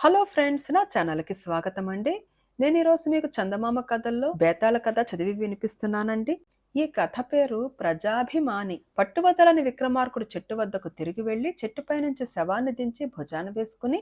Hello friends నా ఛానల్కి స్వాగతం అండి నేను ఈరోజు మీకు చందమామ కథల్లో బేతాళ కథ చదివి వినిపిస్తున్నానండి. ఈ కథ పేరు ప్రజాభిమాని. పట్టువదలని విక్రమార్కుడు చెట్టు వద్దకు తిరిగి వెళ్ళి చెట్టుపై నుంచి శవాన్ని దించి భుజాన వేసుకుని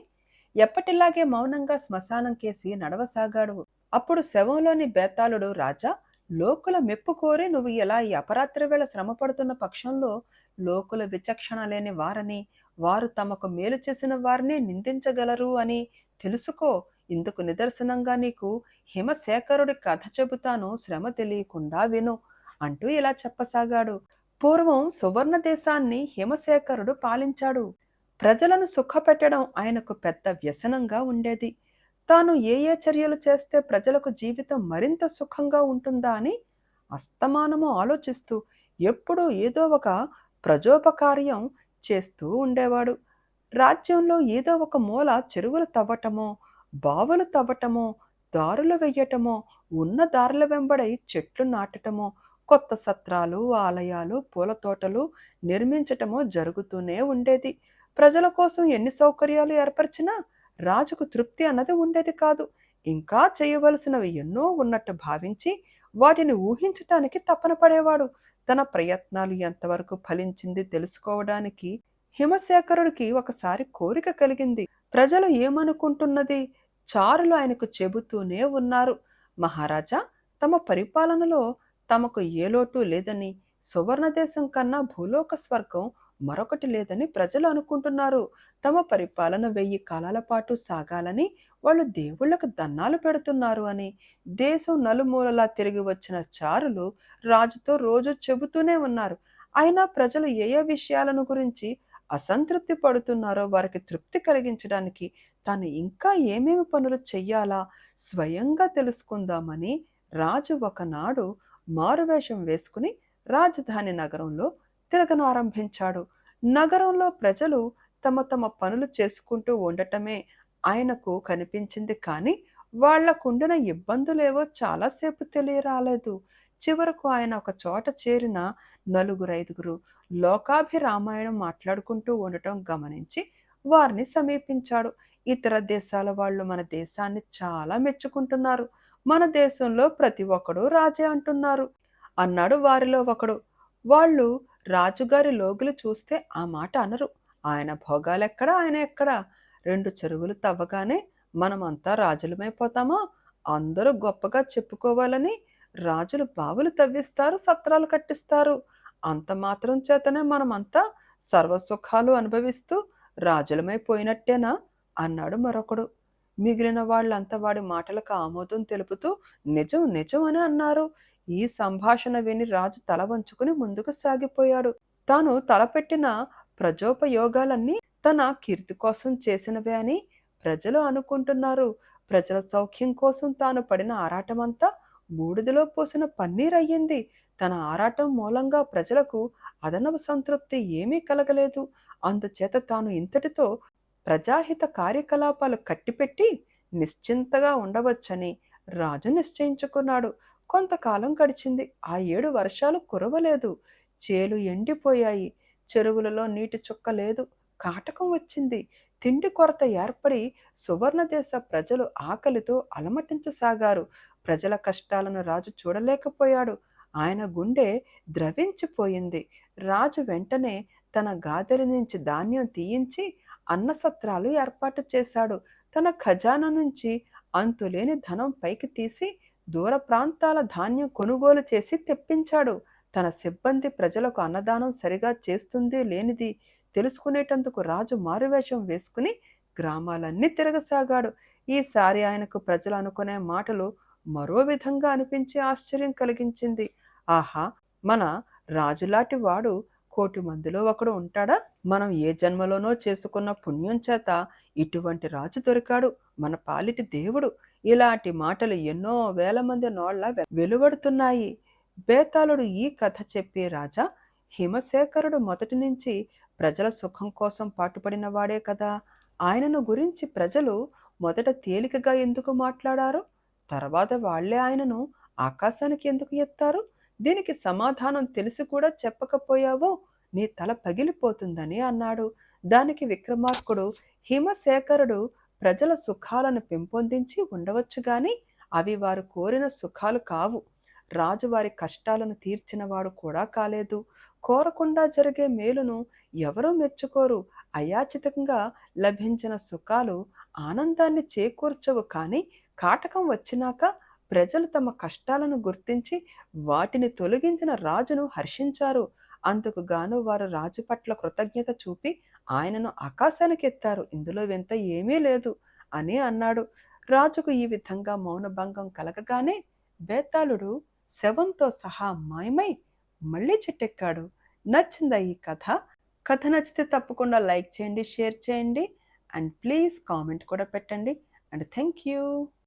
ఎప్పటిలాగే మౌనంగా శ్మశానం కేసి నడవసాగాడు. అప్పుడు శవంలోని బేతాళుడు రాజా లోకుల మెప్పు కోరి నువ్వు ఇలా ఈ అపరాత్రి వేళ శ్రమపడుతున్న పక్షంలో లోకుల విచక్షణ లేని వారని వారు తమకు మేలు చేసిన వారినే నిందించగలరు అని తెలుసుకో. ఇందుకు నిదర్శనంగా నీకు హిమశేఖరుడి కథ చెబుతాను. శ్రమ తెలియకుండా విను అంటూ ఇలా చెప్పసాగాడు. పూర్వం సువర్ణ దేశాన్ని హిమశేఖరుడు పాలించాడు. ప్రజలను సుఖపెట్టడం ఆయనకు పెద్ద వ్యసనంగా ఉండేది. తాను ఏ ఏ చర్యలు చేస్తే ప్రజలకు జీవితం మరింత సుఖంగా ఉంటుందా అని అస్తమానము ఆలోచిస్తూ ఎప్పుడూ ఏదో ఒక ప్రజోపకార్యం చేస్తూ ఉండేవాడు. రాజ్యంలో ఏదో ఒక మూల చెరువులు తవ్వటమో బావులు తవ్వటమో దారులు వెయ్యటమో ఉన్న దారుల వెంబడై చెట్లు నాటటమో కొత్త సత్రాలు ఆలయాలు పూల తోటలు నిర్మించటమో జరుగుతూనే ఉండేది. ప్రజల కోసం ఎన్ని సౌకర్యాలు ఏర్పరిచినా రాజుకు తృప్తి అన్నది ఉండేది కాదు. ఇంకా చేయవలసినవి ఎన్నో ఉన్నట్టు భావించి వాటిని ఊహించటానికి తపన పడేవాడు. తన ప్రయత్నాలు ఎంతవరకు ఫలించింది తెలుసుకోవడానికి హిమశేఖరుడికి ఒకసారి కోరిక కలిగింది. ప్రజలు ఏమనుకుంటున్నది? చారులు ఆయనకు చెబుతూనే ఉన్నారు. మహారాజా తమ పరిపాలనలో తమకు ఏ లోటు లేదని సువర్ణదేశం కన్నా భూలోక స్వర్గం మరొకటి లేదని ప్రజలు అనుకుంటున్నారు. తమ పరిపాలన వెయ్యి కాలాల పాటు సాగాలని వాళ్ళు దేవుళ్ళకు దన్నాలు పెడుతున్నారు అని. దేశం నలుమూలలా తిరిగి వచ్చిన చారులు రాజుతో రోజు చెబుతూనే ఉన్నారు. అయినా ప్రజలు ఏ ఏ విషయాలను గురించి అసంతృప్తి పడుతున్నారో వారికి తృప్తి కలిగించడానికి తాను ఇంకా ఏమేమి పనులు చెయ్యాలా స్వయంగా తెలుసుకుందామని రాజు ఒకనాడు మారువేషం వేసుకుని రాజధాని నగరంలో తిరగనారంభించాడు నగరంలో ప్రజలు తమ తమ పనులు చేసుకుంటూ ఉండటమే ఆయనకు కనిపించింది కానీ వాళ్ళకుండిన ఇబ్బందులేవో చాలాసేపు తెలియరాలేదు. చివరకు ఆయన ఒక చోట చేరిన నలుగురు ఐదుగురు లోకాభిరామాయణం మాట్లాడుకుంటూ ఉండటం గమనించి వారిని సమీపించాడు. ఇతర దేశాల వాళ్ళు మన దేశాన్ని చాలా మెచ్చుకుంటున్నారు. మన దేశంలో ప్రతి ఒక్కడు రాజే అంటున్నారు. అన్నాడు వారిలో ఒకడు. వాళ్ళు రాజుగారి లోగులు చూస్తే ఆ మాట అనరు. ఆయన భోగాలెక్కడ? ఆయన ఎక్కడ? రెండు చెరువులు తవ్వగానే మనమంతా రాజులమైపోతామా? అందరూ గొప్పగా చెప్పుకోవాలని రాజులు బావులు తవ్విస్తారు సత్రాలు కట్టిస్తారు. అంత మాత్రం చేతనే మనమంతా సర్వసుఖాలు అనుభవిస్తూ రాజులమైపోయినట్టేనా? అన్నాడు మరొకడు. మిగిలిన వాళ్ళంతా వాడి మాటలకు ఆమోదం తెలుపుతూ నిజం నిజం అని అన్నారు. ఈ సంభాషణ విని రాజు తల వంచుకుని ముందుకు సాగిపోయాడు. తాను తలపెట్టిన ప్రజోపయోగాలన్నీ తన కీర్తి కోసం చేసినవే అని ప్రజలు అనుకుంటున్నారు. ప్రజల సౌఖ్యం కోసం తాను పడిన ఆరాటమంతా బూడిదలో పోసిన పన్నీర్ అయ్యింది. తన ఆరాటం మూలంగా ప్రజలకు అదనపు సంతృప్తి ఏమీ కలగలేదు. అందుచేత తాను ఇంతటితో ప్రజాహిత కార్యకలాపాలు కట్టిపెట్టి నిశ్చింతగా ఉండవచ్చని రాజు నిశ్చయించుకున్నాడు. కొంతకాలం గడిచింది. ఆ ఏడు వర్షాలు కురవలేదు. చేలు ఎండిపోయాయి. చెరువులలో నీటి చుక్క లేదు. కాటకం వచ్చింది. తిండి కొరత ఏర్పడి సువర్ణదేశ ప్రజలు ఆకలితో అలమటించసాగారు. ప్రజల కష్టాలను రాజు చూడలేకపోయాడు. ఆయన గుండె ద్రవించిపోయింది. రాజు వెంటనే తన గాదెల నుంచి ధాన్యం తీయించి అన్నసత్రాలు ఏర్పాటు చేశాడు. తన ఖజానా నుంచి అంతులేని ధనం పైకి తీసి దూర ప్రాంతాల ధాన్యం కొనుగోలు చేసి తెప్పించాడు. తన సిబ్బంది ప్రజలకు అన్నదానం సరిగా చేస్తుంది లేనిది తెలుసుకునేటందుకు రాజు మారువేషం వేసుకుని గ్రామాలన్నీ తిరగసాగాడు. ఈసారి ఆయనకు ప్రజలు అనుకునే మాటలు మరో విధంగా అనిపించి ఆశ్చర్యం కలిగించింది. ఆహా మన రాజులాంటి వాడు కోటి మందిలో ఒకడు ఉంటాడా? మనం ఏ జన్మలోనో చేసుకున్న పుణ్యం చేత ఇటువంటి రాజు దొరికాడు. మన పాలిటి దేవుడు. ఇలాంటి మాటలు ఎన్నో వేల మంది నోళ్ళ వెలువడుతున్నాయి. బేతాళుడు ఈ కథ చెప్పే రాజా హిమశేఖరుడు మొదటి నుంచి ప్రజల సుఖం కోసం పాటుపడిన వాడే కదా. ఆయనను గురించి ప్రజలు మొదట తేలికగా ఎందుకు మాట్లాడారు? తర్వాత వాళ్ళే ఆయనను ఆకాశానికి ఎందుకు ఎత్తారు? దీనికి సమాధానం తెలిసి కూడా చెప్పకపోయావో? నీ తల పగిలిపోతుందని అన్నాడు. దానికి విక్రమార్కుడు హిమశేఖరుడు ప్రజల సుఖాలను పెంపొందించి ఉండవచ్చు గాని అవి వారు కోరిన సుఖాలు కావు. రాజు వారి కష్టాలను తీర్చినవాడు కూడా కాలేదు. కోరకుండా జరిగే మేలును ఎవరూ మెచ్చుకోరు. అయాచితంగా లభించిన సుఖాలు ఆనందాన్ని చేకూర్చవు కానీ కాటకం వచ్చినాక ప్రజలు తమ కష్టాలను గుర్తించి వాటిని తొలగించిన రాజును హర్షించారు. అందుకు గాను వారు రాజు పట్ల కృతజ్ఞత చూపి ఆయనను ఆకాశానికి ఎత్తారు. ఇందులో వింత ఏమీ లేదు అని అన్నాడు. రాజుకు ఈ విధంగా మౌనభంగం కలగగానే బేతాళుడు శవంతో సహా మాయమై మళ్ళీ చెట్టెక్కాడు. నచ్చిందా ఈ కథ? కథ నచ్చితే తప్పకుండా లైక్ చేయండి షేర్ చేయండి అండ్ ప్లీజ్ కామెంట్ కూడా పెట్టండి అండ్ థ్యాంక్ యూ.